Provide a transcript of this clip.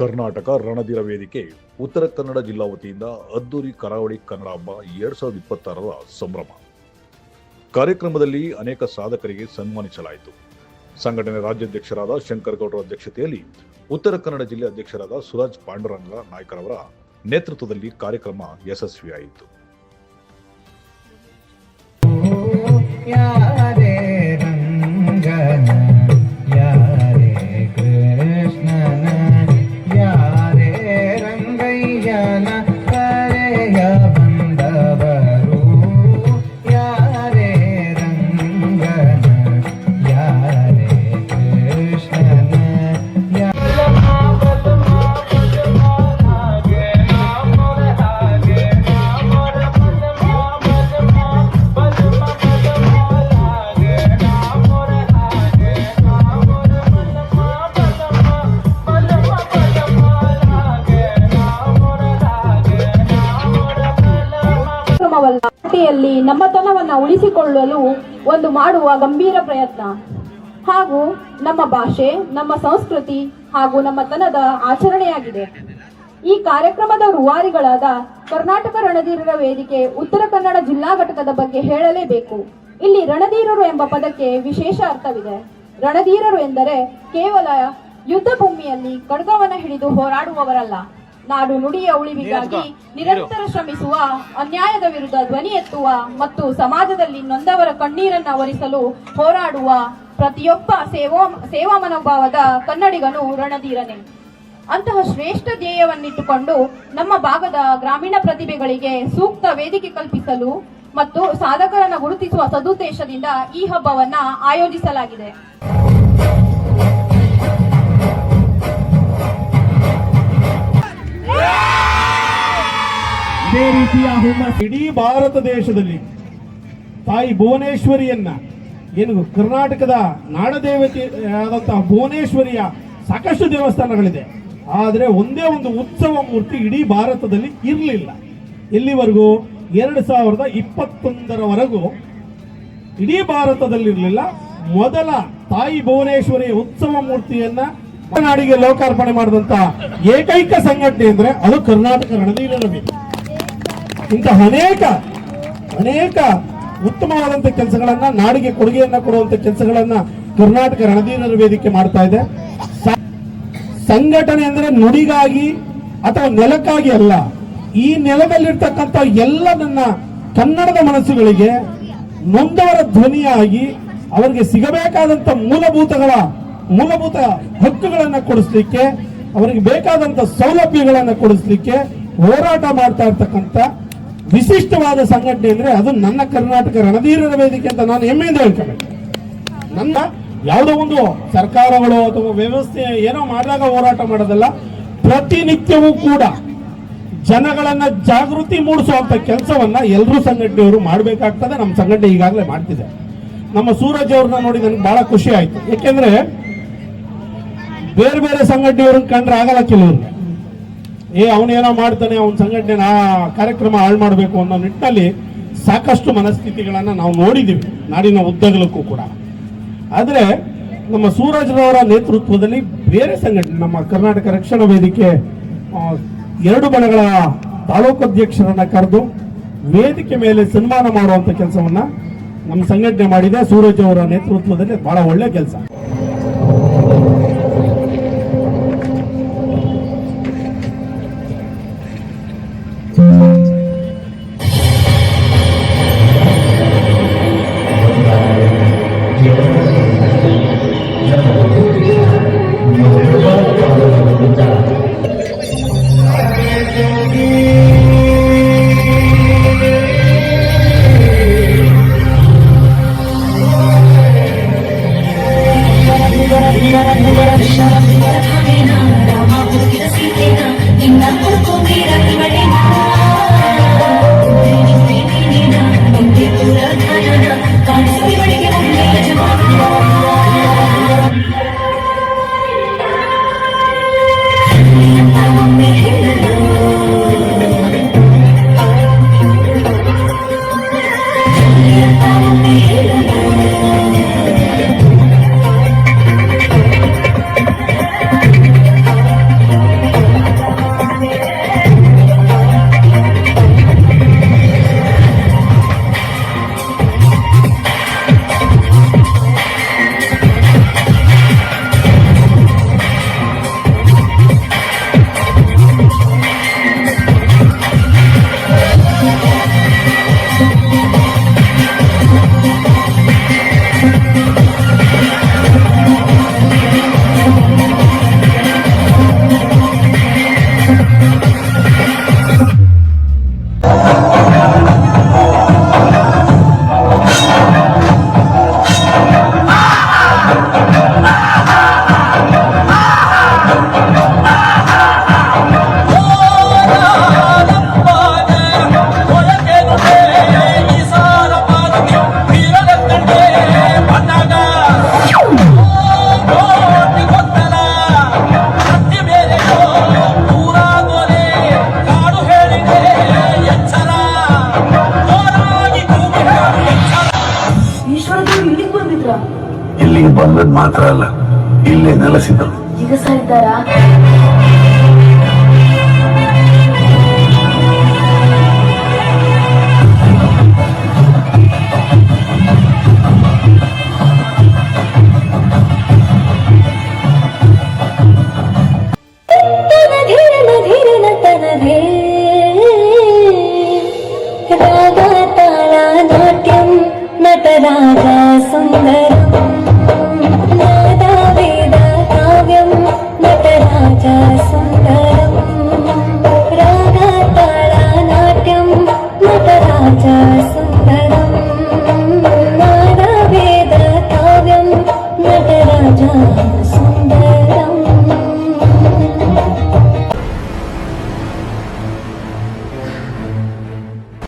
ಕರ್ನಾಟಕ ರಣಧೀರ ವೇದಿಕೆ, ಉತ್ತರ ಕನ್ನಡ ಜಿಲ್ಲಾ ವತಿಯಿಂದ ಅದ್ದೂರಿ ಕರಾವಳಿ ಕನ್ನಡ ಹಬ್ಬ ಎರಡ್ ಸಾವಿರದ ಇಪ್ಪತ್ತಾರರ ಸಂಭ್ರಮ. ಕಾರ್ಯಕ್ರಮದಲ್ಲಿ ಅನೇಕ ಸಾಧಕರಿಗೆ ಸನ್ಮಾನಿಸಲಾಯಿತು. ಸಂಘಟನೆ ರಾಜ್ಯಾಧ್ಯಕ್ಷರಾದ ಶಂಕರ್ ಗೌಡರ ಅಧ್ಯಕ್ಷತೆಯಲ್ಲಿ ಉತ್ತರ ಕನ್ನಡ ಜಿಲ್ಲೆ ಅಧ್ಯಕ್ಷರಾದ ಸುರಾಜ್ ಪಾಂಡುರಂಗ ನಾಯ್ಕರವರ ನೇತೃತ್ವದಲ್ಲಿ ಕಾರ್ಯಕ್ರಮ ಯಶಸ್ವಿಯಾಯಿತು. ನಮ್ಮತನವನ್ನು ನಮ್ಮತನವನ್ನ ಉಳಿಸಿಕೊಳ್ಳಲು ಒಂದು ಮಾಡುವ ಗಂಭೀರ ಪ್ರಯತ್ನ. ಹಾಗೂ ನಮ್ಮ ಭಾಷೆ, ನಮ್ಮ ಸಂಸ್ಕೃತಿ ಹಾಗೂ ನಮ್ಮತನದ ಆಚರಣೆಯಾಗಿದೆ. ಈ ಕಾರ್ಯಕ್ರಮದ ರುವಾರಿಗಳಾದ ಕರ್ನಾಟಕ ರಣಧೀರರ ವೇದಿಕೆ ಉತ್ತರ ಕನ್ನಡ ಜಿಲ್ಲಾ ಘಟಕದ ಬಗ್ಗೆ ಹೇಳಲೇಬೇಕು. ಇಲ್ಲಿ ರಣಧೀರರು ಎಂಬ ಪದಕ್ಕೆ ವಿಶೇಷ ಅರ್ಥವಿದೆ. ರಣಧೀರರು ಎಂದರೆ ಕೇವಲ ಯುದ್ಧ ಭೂಮಿಯಲ್ಲಿ ಖಡ್ಗವನ್ನು ಹಿಡಿದು ಹೋರಾಡುವವರಲ್ಲ. ನಾಡು ನುಡಿಯ ಉಳಿವಿಗಾಗಿ ನಿರಂತರ ಶ್ರಮಿಸುವ ಅನ್ಯಾಯದ ವಿರುದ್ಧ ಧ್ವನಿ ಎತ್ತುವ ಮತ್ತು ಸಮಾಜದಲ್ಲಿ ನೊಂದವರ ಕಣ್ಣೀರನ್ನ ಒರಿಸಲು ಹೋರಾಡುವ ಪ್ರತಿಯೊಬ್ಬ ಸೇವಾ ಸೇವಾ ಮನೋಭಾವದ ಕನ್ನಡಿಗನು ರಣಧೀರನೆ. ಅಂತಹ ಶ್ರೇಷ್ಠ ಧ್ಯೇಯವನ್ನಿಟ್ಟುಕೊಂಡು ನಮ್ಮ ಭಾಗದ ಗ್ರಾಮೀಣ ಪ್ರತಿಭೆಗಳಿಗೆ ಸೂಕ್ತ ವೇದಿಕೆ ಕಲ್ಪಿಸಲು ಮತ್ತು ಸಾಧಕರನ್ನು ಗುರುತಿಸುವ ಸದುದ್ದೇಶದಿಂದ ಈ ಹಬ್ಬವನ್ನ ಆಯೋಜಿಸಲಾಗಿದೆ. ರೀತಿಯ ಹುಮ್ಮಸ್. ಇಡೀ ಭಾರತ ದೇಶದಲ್ಲಿ ತಾಯಿ ಭುವನೇಶ್ವರಿಯನ್ನ, ಏನು ಕರ್ನಾಟಕದ ನಾಡದೇವತೆ ಆದಂತಹ ಭುವನೇಶ್ವರಿಯ ಸಾಕಷ್ಟು ದೇವಸ್ಥಾನಗಳಿದೆ. ಆದರೆ ಒಂದೇ ಒಂದು ಉತ್ಸವ ಮೂರ್ತಿ ಇಡೀ ಭಾರತದಲ್ಲಿ ಇರಲಿಲ್ಲ. ಎಲ್ಲಿವರೆಗೂ? ಎರಡು ಸಾವಿರದ ಇಪ್ಪತ್ತೊಂದರವರೆಗೂ ಇಡೀ ಭಾರತದಲ್ಲಿರಲಿಲ್ಲ ಮೊದಲ ತಾಯಿ ಭುವನೇಶ್ವರಿಯ ಉತ್ಸವ ಮೂರ್ತಿಯನ್ನ ನಾಡಿಗೆ ಲೋಕಾರ್ಪಣೆ ಮಾಡಿದಂತಹ ಏಕೈಕ ಸಂಘಟನೆ ಅಂದ್ರೆ ಅದು ಕರ್ನಾಟಕ ರಣಧೀರರ. ಇಂತಹ ಅನೇಕ ಅನೇಕ ಉತ್ತಮವಾದಂತ ಕೆಲಸಗಳನ್ನ, ನಾಡಿಗೆ ಕೊಡುಗೆಯನ್ನ ಕೊಡುವಂತ ಕೆಲಸಗಳನ್ನ ಕರ್ನಾಟಕ ರಣಧೀರರ ವೇದಿಕೆ ಮಾಡ್ತಾ ಇದೆ. ಸಂಘಟನೆ ಅಂದ್ರೆ ನುಡಿಗಾಗಿ ಅಥವಾ ನೆಲಕ್ಕಾಗಿ ಅಲ್ಲ, ಈ ನೆಲದಲ್ಲಿರ್ತಕ್ಕಂಥ ಎಲ್ಲ ನನ್ನ ಕನ್ನಡದ ಮನಸ್ಸುಗಳಿಗೆ ನೊಂದವರ ಧ್ವನಿಯಾಗಿ ಅವರಿಗೆ ಸಿಗಬೇಕಾದಂತ ಮೂಲಭೂತಗಳ, ಮೂಲಭೂತ ಹಕ್ಕುಗಳನ್ನ ಕೊಡಿಸ್ಲಿಕ್ಕೆ, ಅವರಿಗೆ ಬೇಕಾದಂತ ಸೌಲಭ್ಯಗಳನ್ನ ಕೊಡಿಸ್ಲಿಕ್ಕೆ ಹೋರಾಟ ಮಾಡ್ತಾ ಇರ್ತಕ್ಕಂಥ ವಿಶಿಷ್ಟವಾದ ಸಂಘಟನೆ ಅಂದ್ರೆ ಅದು ನನ್ನ ಕರ್ನಾಟಕ ರಣಧೀರರ ವೇದಿಕೆ ಅಂತ ನಾನು ಹೆಮ್ಮೆಯಿಂದ ಹೇಳ್ಕೊಬೇಕು ನನ್ನ ಯಾವುದೋ ಒಂದು ಸರ್ಕಾರಗಳು ಅಥವಾ ವ್ಯವಸ್ಥೆ ಏನೋ ಮಾಡಿದಾಗ ಹೋರಾಟ ಮಾಡೋದಲ್ಲ, ಪ್ರತಿನಿತ್ಯವೂ ಕೂಡ ಜನಗಳನ್ನ ಜಾಗೃತಿ ಮೂಡಿಸುವಂತ ಕೆಲಸವನ್ನ ಎಲ್ಲರೂ ಸಂಘಟನೆಯವರು ಮಾಡಬೇಕಾಗ್ತದೆ. ನಮ್ಮ ಸಂಘಟನೆ ಈಗಾಗಲೇ ಮಾಡ್ತಿದೆ. ನಮ್ಮ ಸೂರಜ್ ಅವ್ರನ್ನ ನೋಡಿ ನನಗೆ ಬಹಳ ಖುಷಿ ಆಯ್ತು. ಯಾಕೆಂದ್ರೆ ಬೇರೆ ಬೇರೆ ಸಂಘಟನೆಯವ್ರನ್ನ ಕಂಡ್ರೆ ಆಗಲ್ಲ ಕೆಲವ್ರಿಗೆ. ಏ, ಅವನೇನೋ ಮಾಡ್ತಾನೆ, ಅವನ ಸಂಘಟನೆ, ಆ ಕಾರ್ಯಕ್ರಮ ಹಾಳು ಮಾಡಬೇಕು ಅನ್ನೋ ನಿಟ್ಟಿನಲ್ಲಿ ಸಾಕಷ್ಟು ಮನಸ್ಥಿತಿಗಳನ್ನು ನಾವು ನೋಡಿದ್ದೀವಿ ನಾಡಿನ ಉದ್ದಗಲಕ್ಕೂ ಕೂಡ. ಆದರೆ ನಮ್ಮ ಸೂರಜ್ರವರ ನೇತೃತ್ವದಲ್ಲಿ ಬೇರೆ ಸಂಘಟನೆ, ನಮ್ಮ ಕರ್ನಾಟಕ ರಕ್ಷಣಾ ವೇದಿಕೆ ಎರಡು ಬಣಗಳ ತಾಲೂಕು ಅಧ್ಯಕ್ಷರನ್ನ ಕರೆದು ವೇದಿಕೆ ಮೇಲೆ ಸನ್ಮಾನ ಮಾಡುವಂಥ ಕೆಲಸವನ್ನ ನಮ್ಮ ಸಂಘಟನೆ ಮಾಡಿದೆ. ಸೂರಜ್ ಅವರ ನೇತೃತ್ವದಲ್ಲಿ ಬಹಳ ಒಳ್ಳೆ ಕೆಲಸ. dance. you get ಮಾತ್ರ ಅಲ್ಲ ಇಲ್ಲೇ ನೆಲೆಸಿದ್ರು